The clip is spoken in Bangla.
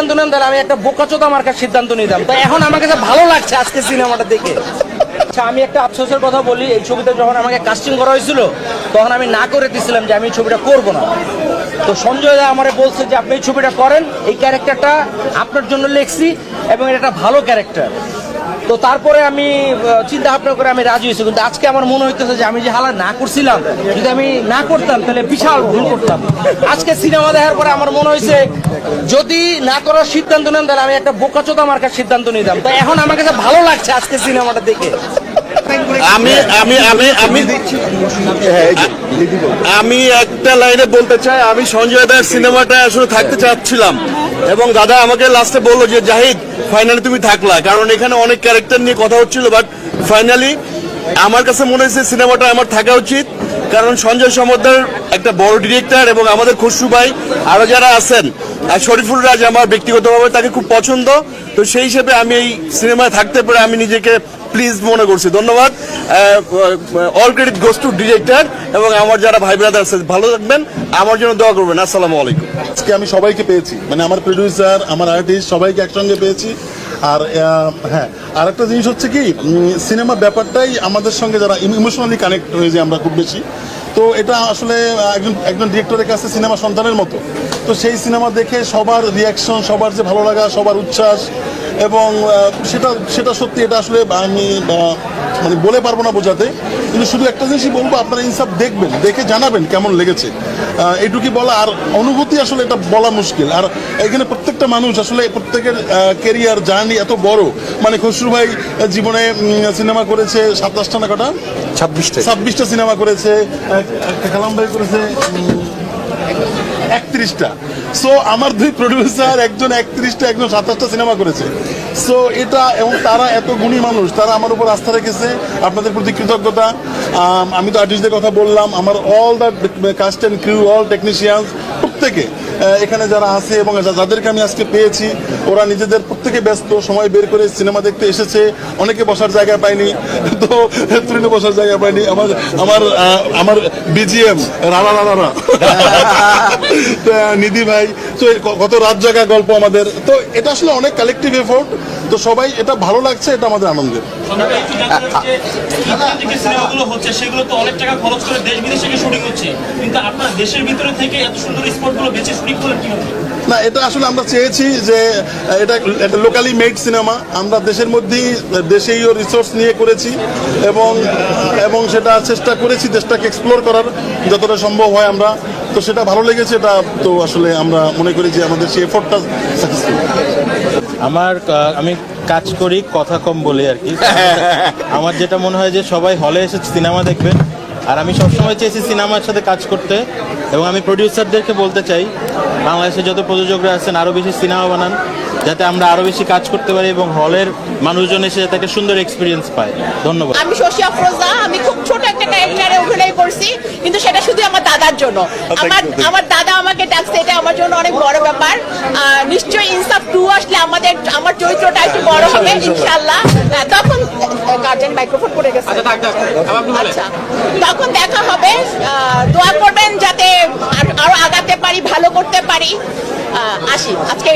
সিদ্ধান্ত নেন, তাহলে আমি একটা বোকাচোদা মার্কার সিদ্ধান্ত নিতাম তো এখন আমার কাছে ভালো লাগছে আজকে সিনেমাটা দেখে। আচ্ছা আমি একটা আফসোসের কথা বলি, এই ছবিতে যখন আমাকে কাস্টিং করা হয়েছিল, তখন আমি না করে দিয়েছিলাম যে আমি এই ছবিটা করব না। তো সঞ্জয় দা আমারে বলছে যে, আপনি এই ছবিটা করেন, এই ক্যারেক্টারটা আপনার জন্য লেখছি এবং এটা একটা ভালো ক্যারেক্টার তো তারপরে আমি চিন্তা ভাবনা করে আমি রাজি হয়েছি। কিন্তু আজকে আমার মনে হইতেছে যে আমি যে হালা না করছিলাম, যদি আমি না করতাম, তাহলে বিশাল ভুল করতাম। আজকে সিনেমা দেখার পরে আমার মনে হয়েছে যদি না করার সিদ্ধান্ত নেন, তাহলে আমি একটা বোকাচোদা মার্কার সিদ্ধান্ত নিতাম। তো এখন আমার কাছে ভালো লাগছে আজকে সিনেমাটা দেখে। আমি আমি আমি আমি একটা লাইনে বলতে চাই, আমি সঞ্জয় দার সিনেমাটা আসলে থাকতে চাচ্ছিলাম। এবং দাদা আমাকে লাস্টে বলল যে, জাহিদ ফাইনালি তুমি থাকলা। কারণ এখানে অনেক ক্যারেক্টার নিয়ে কথা হচ্ছিল বাট ফাইনালি আমার কাছে মনে হয়েছে সিনেমাটা আমার থাকা উচিত। কারণ সঞ্জয় সমদ্দার একটা বড় ডিরেক্টর এবং আমাদের খুশরু ভাই, আরও যারা আছেন, আর শরীফুল রাজ আমার ব্যক্তিগতভাবে তাকে খুব পছন্দ। তো সেই হিসেবে আমি এই সিনেমায় থাকতে পারে আমি নিজেকে প্লিজ মনে করছি, ধন্যবাদ। All credit goes to director এবং আমার যারা ভাই ব্রাদার আছে, ভালো থাকবেন। আমার জন্য দোয়া করবেন। আসসালামু আলাইকুম। আজকে আমি সবাইকে পেয়েছি। মানে আমার প্রডিউসার আমার আর্টিস্ট সবাইকে একসঙ্গে পেয়েছি। আর হ্যাঁ আর একটা জিনিস হচ্ছে কি সিনেমা ব্যাপারটাই আমাদের সঙ্গে যারা ইমোশনালি কানেক্ট হয়ে যায় আমরা খুব বেশি। তো এটা আসলে একজন একজন ডিরেক্টরের কাছে সিনেমা সন্তানের মতো। তো সেই সিনেমা দেখে সবার রিয়াকশন সবার যে ভালো লাগা, সবার উচ্ছ্বাস এবং সেটা সেটা সত্যি এটা আসলে আমি মানে বলে পারব না বোঝাতে কিন্তু শুধু একটা জিনিসই বলব আপনারা ইনসাফ দেখবেন দেখে জানাবেন কেমন লেগেছে। আহ, এইটুকুই বলা আর অনুভূতি আসলে এটা বলা মুশকিল। আর এখানে প্রত্যেকটা মানুষ আসলে প্রত্যেকের কেরিয়ার জার্নি এত বড়। মানে খসরু ভাই জীবনে সিনেমা করেছে সাতাশটা না কটা? ছাব্বিশটা ছাব্বিশটা সিনেমা করেছে একটা কালাম ভাই করেছে একত্রিশটা। সো আমার দুই প্রডিউসার একজন একত্রিশটা, একজন সাতাশটা সিনেমা করেছে। সো এটা এবং তারা এত গুণী মানুষ, তারা আমার উপর আস্থা রেখেছে, আপনাদের প্রতি কৃতজ্ঞতা। আমি তো আর্টিস্টদের কথা বললাম, আমার all the cast and crew all technicians প্রত্যেকে। এখানে যারা আছে এবং যাদেরকে আমি আজকে পেয়েছি ওরা নিজেদের প্রত্যেকে ব্যস্ত সময় বের করে সিনেমা দেখতে এসেছে। অনেকে বসার জায়গা পায়নি তো তুলিনে বসার জায়গা পায়নি। আমার আমার আমার বিজিএম রানা রানা আহ, নিধি ভাই তো কত রাত জায়গা গল্প আমাদের। তো এটা আসলে অনেক কালেকটিভ এফোর্ট তো সবাই এটা ভালো লাগছে এটা আমাদের আনন্দের। সিনেমাগুলো হচ্ছে সেগুলো তো অনেক টাকা খরচ করে দেশ বিদেশে শুটিং হচ্ছে। কিন্তু আপনার দেশের ভিতরে থেকে এত সুন্দর স্পটগুলো বেছে না এটা আসলে আমরা চেয়েছি যে এটা একটা লোকালি মেড সিনেমা আমরা দেশের মধ্যেই দেশেই রিসোর্স নিয়ে করেছি এবং এবং সেটা চেষ্টা করেছি দেশটাকে এক্সপ্লোর করার যতটা সম্ভব হয় আমরা। তো সেটা ভালো লেগেছে এটা তো আসলে আমরা মনে করি যে আমাদের সেই এফোর্টটা সাকসেসফুল আমার আমি কাজ করি কথা কম বলি আর কি। আমার যেটা মনে হয় যে সবাই হলে এসে সিনেমা দেখবেন। আর আমি সবসময় চেয়েছি সিনেমার সাথে কাজ করতে এবং আমি প্রডিউসারদেরকে বলতে চাই বাংলাদেশে যত প্রযোজকরা আছেন, আরও বেশি সিনেমা বানান, যাতে আমরা আরও বেশি কাজ করতে পারি এবং হলের মানুষজন এসে যাতে একটা সুন্দর এক্সপিরিয়েন্স পায়। ধন্যবাদ। আমি শশী আফরোজা, আমি খুব ছোট একটা অভিনয় করছি কিন্তু সেটা শুধু আমার দাদার জন্য। আমার আমার দাদা আমাকে ডাকছে এটা আমার জন্য অনেক বড় ব্যাপার। নিশ্চয়ই ইনসাফ টু আসলে আমাদের আমার চরিত্রটা একটু বড় হবে ইনশাল্লাহ। তখন গার্জেন মাইক্রোফোন পড়ে গেছে। আচ্ছা তখন দেখা হবে। আহ, দোয়া করবেন যাতে আর- আরও আগাতে পারি ভালো করতে পারি। আহ, আসি। আজকে